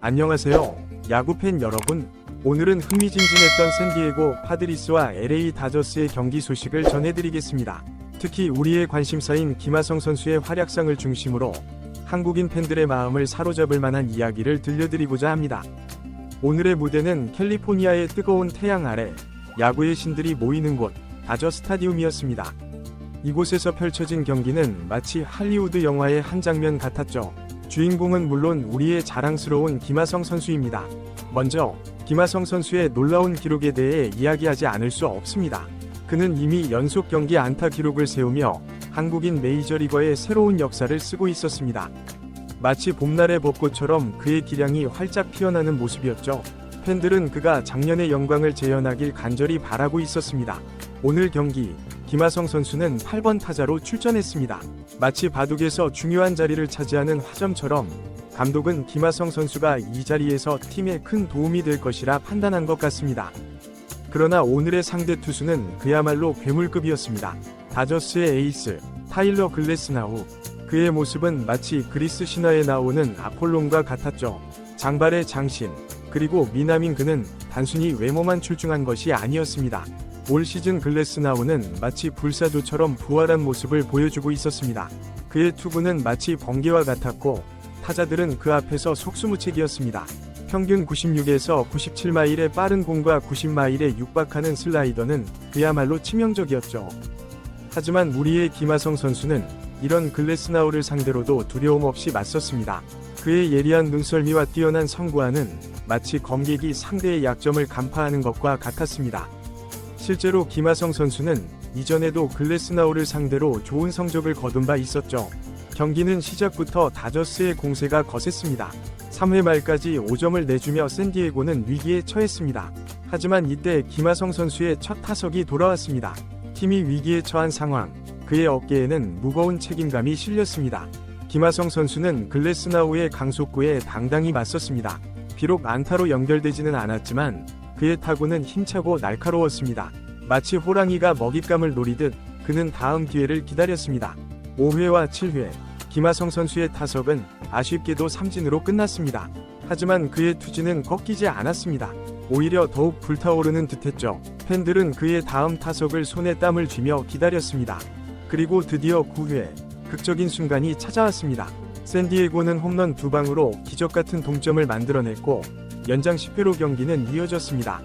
안녕하세요. 야구팬 여러분. 오늘은 흥미진진했던 샌디에고 파드리스와 LA 다저스의 경기 소식을 전해드리겠습니다. 특히 우리의 관심사인 김하성 선수의 활약상을 중심으로 한국인 팬들의 마음을 사로잡을 만한 이야기를 들려드리고자 합니다. 오늘의 무대는 캘리포니아의 뜨거운 태양 아래 야구의 신들이 모이는 곳 다저 스타디움이었습니다. 이곳에서 펼쳐진 경기는 마치 할리우드 영화의 한 장면 같았죠. 주인공은 물론 우리의 자랑스러운 김하성 선수입니다. 먼저 김하성 선수의 놀라운 기록에 대해 이야기하지 않을 수 없습니다. 그는 이미 연속 경기 안타 기록을 세우며 한국인 메이저리거의 새로운 역사를 쓰고 있었습니다. 마치 봄날의 벚꽃처럼 그의 기량이 활짝 피어나는 모습이었죠. 팬들은 그가 작년의 영광을 재현하길 간절히 바라고 있었습니다. 오늘 경기 김하성 선수는 8번 타자로 출전했습니다. 마치 바둑에서 중요한 자리를 차지하는 화점처럼 감독은 김하성 선수가 이 자리에서 팀에 큰 도움이 될 것이라 판단한 것 같습니다. 그러나 오늘의 상대 투수는 그야말로 괴물급이었습니다. 다저스의 에이스 타일러 글래스나우 그의 모습은 마치 그리스 신화에 나오는 아폴론과 같았죠. 장발의 장신 그리고 미남인 그는 단순히 외모만 출중한 것이 아니었습니다. 올 시즌 글래스나우는 마치 불사조처럼 부활한 모습을 보여주고 있었습니다. 그의 투구는 마치 번개와 같았고 타자들은 그 앞에서 속수무책이었습니다. 평균 96에서 97마일의 빠른 공과 90마일에 육박하는 슬라이더는 그야말로 치명적이었죠. 하지만 우리의 김하성 선수는 이런 글래스나우를 상대로도 두려움 없이 맞섰습니다. 그의 예리한 눈썰미와 뛰어난 성구안은 마치 검객이 상대의 약점을 간파하는 것과 같았습니다. 실제로 김하성 선수는 이전에도 글래스나우를 상대로 좋은 성적을 거둔 바 있었죠. 경기는 시작부터 다저스의 공세가 거셌습니다. 3회 말까지 5점을 내주며 샌디에고는 위기에 처했습니다. 하지만 이때 김하성 선수의 첫 타석이 돌아왔습니다. 팀이 위기에 처한 상황, 그의 어깨에는 무거운 책임감이 실렸습니다. 김하성 선수는 글래스나우의 강속구에 당당히 맞섰습니다. 비록 안타로 연결되지는 않았지만 그의 타구는 힘차고 날카로웠습니다. 마치 호랑이가 먹잇감을 노리듯 그는 다음 기회를 기다렸습니다. 5회와 7회, 김하성 선수의 타석은 아쉽게도 삼진으로 끝났습니다. 하지만 그의 투지는 꺾이지 않았습니다. 오히려 더욱 불타오르는 듯했죠. 팬들은 그의 다음 타석을 손에 땀을 쥐며 기다렸습니다. 그리고 드디어 9회, 극적인 순간이 찾아왔습니다. 샌디에고는 홈런 두 방으로 기적 같은 동점을 만들어냈고 연장 10회로 경기는 이어졌습니다.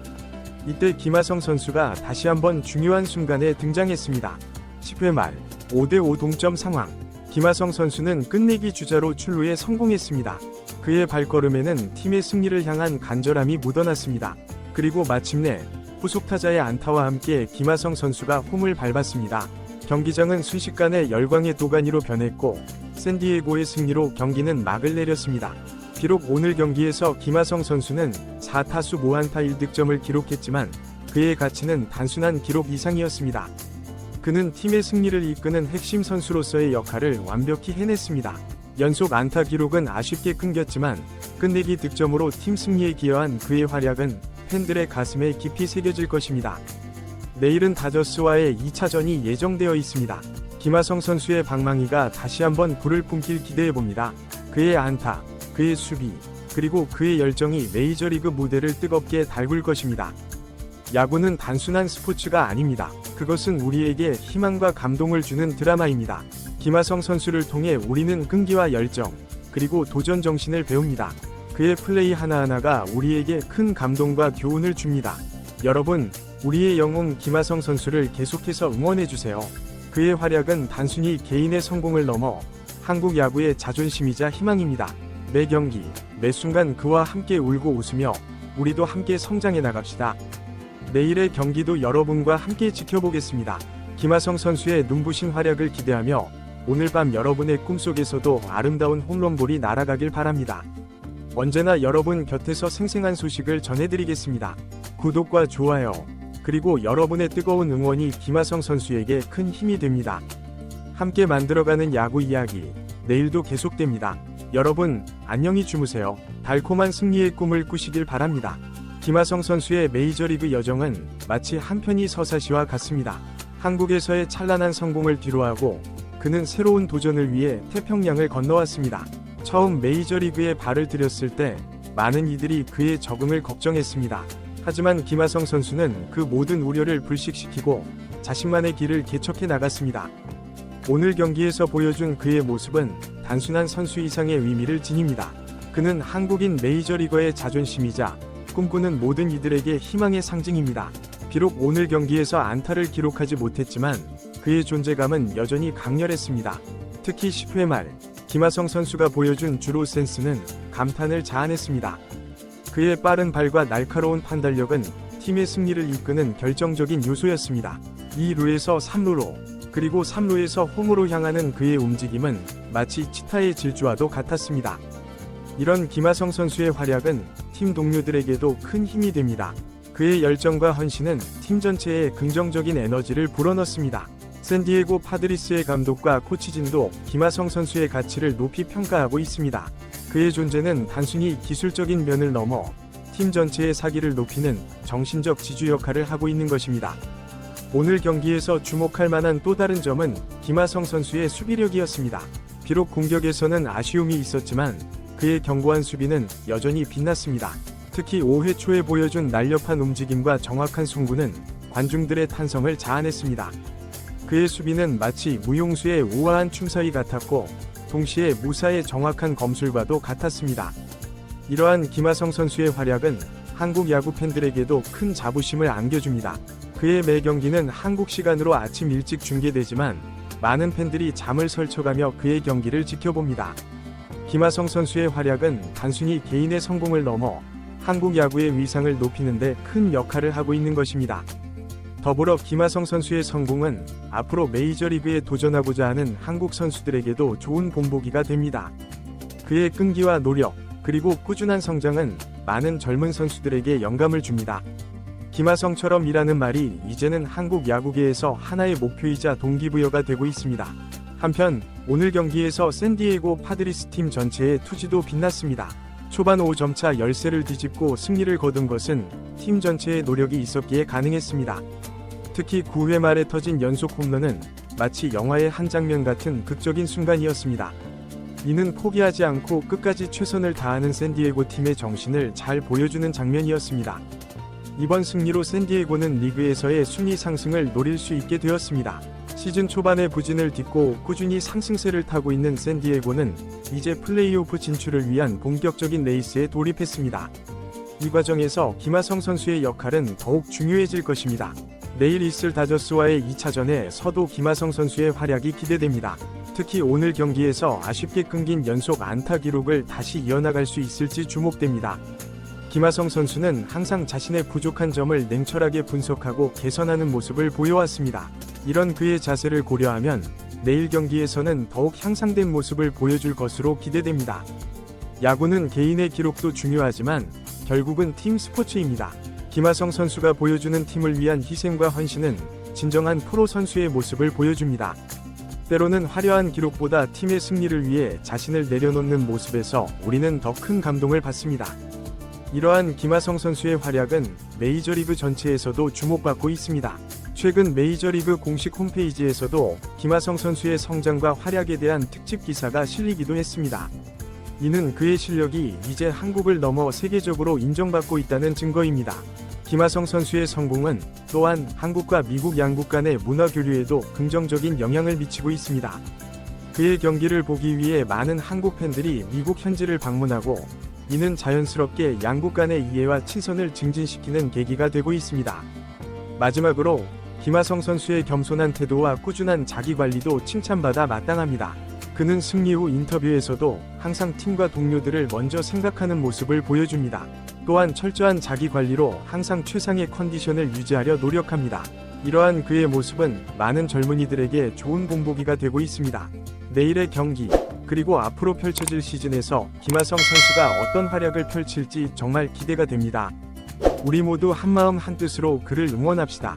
이때 김하성 선수가 다시 한번 중요한 순간에 등장했습니다. 10회 말 5대5 동점 상황. 김하성 선수는 끝내기 주자로 출루에 성공했습니다. 그의 발걸음에는 팀의 승리를 향한 간절함이 묻어났습니다. 그리고 마침내 후속 타자의 안타와 함께 김하성 선수가 홈을 밟았습니다. 경기장은 순식간에 열광의 도가니로 변했고 샌디에고의 승리로 경기는 막을 내렸습니다. 비록 오늘 경기에서 김하성 선수는 4타수 무안타 1득점을 기록했지만 그의 가치는 단순한 기록 이상이었습니다. 그는 팀의 승리를 이끄는 핵심 선수로서의 역할을 완벽히 해냈습니다. 연속 안타 기록은 아쉽게 끊겼지만 끝내기 득점으로 팀 승리에 기여한 그의 활약은 팬들의 가슴에 깊이 새겨질 것입니다. 내일은 다저스와의 2차전이 예정되어 있습니다. 김하성 선수의 방망이가 다시 한번 불을 뿜길 기대해봅니다. 그의 안타, 그의 수비, 그리고 그의 열정이 메이저리그 무대를 뜨겁게 달굴 것입니다. 야구는 단순한 스포츠가 아닙니다. 그것은 우리에게 희망과 감동을 주는 드라마입니다. 김하성 선수를 통해 우리는 끈기와 열정, 그리고 도전 정신을 배웁니다. 그의 플레이 하나하나가 우리에게 큰 감동과 교훈을 줍니다. 여러분, 우리의 영웅 김하성 선수를 계속해서 응원해주세요. 그의 활약은 단순히 개인의 성공을 넘어 한국 야구의 자존심이자 희망입니다. 매 경기, 매 순간 그와 함께 울고 웃으며 우리도 함께 성장해 나갑시다. 내일의 경기도 여러분과 함께 지켜보겠습니다. 김하성 선수의 눈부신 활약을 기대하며 오늘 밤 여러분의 꿈속에서도 아름다운 홈런볼이 날아가길 바랍니다. 언제나 여러분 곁에서 생생한 소식을 전해드리겠습니다. 구독과 좋아요, 그리고 여러분의 뜨거운 응원이 김하성 선수에게 큰 힘이 됩니다. 함께 만들어가는 야구 이야기, 내일도 계속됩니다. 여러분, 안녕히 주무세요. 달콤한 승리의 꿈을 꾸시길 바랍니다. 김하성 선수의 메이저리그 여정은 마치 한편이 서사시와 같습니다. 한국에서의 찬란한 성공을 뒤로하고 그는 새로운 도전을 위해 태평양을 건너왔습니다. 처음 메이저리그에 발을 들였을 때 많은 이들이 그의 적응을 걱정했습니다. 하지만 김하성 선수는 그 모든 우려를 불식시키고 자신만의 길을 개척해 나갔습니다. 오늘 경기에서 보여준 그의 모습은 단순한 선수 이상의 의미를 지닙니다. 그는 한국인 메이저리거의 자존심이자 꿈꾸는 모든 이들에게 희망의 상징입니다. 비록 오늘 경기에서 안타를 기록하지 못했지만 그의 존재감은 여전히 강렬했습니다. 특히 10회 말 김하성 선수가 보여준 주로 센스는 감탄을 자아냈습니다. 그의 빠른 발과 날카로운 판단력은 팀의 승리를 이끄는 결정적인 요소였습니다. 2루에서 3루로 그리고 3루에서 홈으로 향하는 그의 움직임은 마치 치타의 질주와도 같았습니다. 이런 김하성 선수의 활약은 팀 동료들에게도 큰 힘이 됩니다. 그의 열정과 헌신은 팀 전체에 긍정적인 에너지를 불어넣습니다. 샌디에고 파드리스의 감독과 코치진도 김하성 선수의 가치를 높이 평가하고 있습니다. 그의 존재는 단순히 기술적인 면을 넘어 팀 전체의 사기를 높이는 정신적 지주 역할을 하고 있는 것입니다. 오늘 경기에서 주목할 만한 또 다른 점은 김하성 선수의 수비력이었습니다. 비록 공격에서는 아쉬움이 있었지만 그의 견고한 수비는 여전히 빛났습니다. 특히 5회 초에 보여준 날렵한 움직임과 정확한 송구는 관중들의 탄성을 자아냈습니다. 그의 수비는 마치 무용수의 우아한 춤사위 같았고 동시에 무사의 정확한 검술과도 같았습니다. 이러한 김하성 선수의 활약은 한국 야구 팬들에게도 큰 자부심을 안겨줍니다. 그의 매 경기는 한국 시간으로 아침 일찍 중계되지만 많은 팬들이 잠을 설쳐가며 그의 경기를 지켜봅니다. 김하성 선수의 활약은 단순히 개인의 성공을 넘어 한국 야구의 위상을 높이는데 큰 역할을 하고 있는 것입니다. 더불어 김하성 선수의 성공은 앞으로 메이저리그에 도전하고자 하는 한국 선수들에게도 좋은 본보기가 됩니다. 그의 끈기와 노력, 그리고 꾸준한 성장은 많은 젊은 선수들에게 영감을 줍니다. 김하성처럼 일하는 말이 이제는 한국 야구계에서 하나의 목표이자 동기부여가 되고 있습니다. 한편 오늘 경기에서 샌디에고 파드리스 팀 전체의 투지도 빛났습니다. 초반 5점차 열세를 뒤집고 승리를 거둔 것은 팀 전체의 노력이 있었기에 가능했습니다. 특히 9회 말에 터진 연속 홈런은 마치 영화의 한 장면 같은 극적인 순간이었습니다. 이는 포기하지 않고 끝까지 최선을 다하는 샌디에고 팀의 정신을 잘 보여주는 장면이었습니다. 이번 승리로 샌디에고는 리그에서의 순위 상승을 노릴 수 있게 되었습니다. 시즌 초반의 부진을 딛고 꾸준히 상승세를 타고 있는 샌디에고는 이제 플레이오프 진출을 위한 본격적인 레이스에 돌입했습니다. 이 과정에서 김하성 선수의 역할은 더욱 중요해질 것입니다. 내일 있을 다저스와의 2차전에 서도 김하성 선수의 활약이 기대됩니다. 특히 오늘 경기에서 아쉽게 끊긴 연속 안타 기록을 다시 이어나갈 수 있을지 주목됩니다. 김하성 선수는 항상 자신의 부족한 점을 냉철하게 분석하고 개선하는 모습을 보여왔습니다. 이런 그의 자세를 고려하면 내일 경기에서는 더욱 향상된 모습을 보여줄 것으로 기대됩니다. 야구는 개인의 기록도 중요하지만 결국은 팀 스포츠입니다. 김하성 선수가 보여주는 팀을 위한 희생과 헌신은 진정한 프로 선수의 모습을 보여줍니다. 때로는 화려한 기록보다 팀의 승리를 위해 자신을 내려놓는 모습에서 우리는 더 큰 감동을 받습니다. 이러한 김하성 선수의 활약은 메이저리그 전체에서도 주목받고 있습니다. 최근 메이저리그 공식 홈페이지에서도 김하성 선수의 성장과 활약에 대한 특집 기사가 실리기도 했습니다. 이는 그의 실력이 이제 한국을 넘어 세계적으로 인정받고 있다는 증거입니다. 김하성 선수의 성공은 또한 한국과 미국 양국 간의 문화 교류에도 긍정적인 영향을 미치고 있습니다. 그의 경기를 보기 위해 많은 한국 팬들이 미국 현지를 방문하고 이는 자연스럽게 양국 간의 이해와 친선을 증진시키는 계기가 되고 있습니다. 마지막으로 김하성 선수의 겸손한 태도와 꾸준한 자기 관리도 칭찬받아 마땅합니다. 그는 승리 후 인터뷰에서도 항상 팀과 동료들을 먼저 생각하는 모습을 보여줍니다. 또한 철저한 자기 관리로 항상 최상의 컨디션을 유지하려 노력합니다. 이러한 그의 모습은 많은 젊은이들에게 좋은 본보기가 되고 있습니다. 내일의 경기, 그리고 앞으로 펼쳐질 시즌에서 김하성 선수가 어떤 활약을 펼칠지 정말 기대가 됩니다. 우리 모두 한마음 한뜻으로 그를 응원합시다.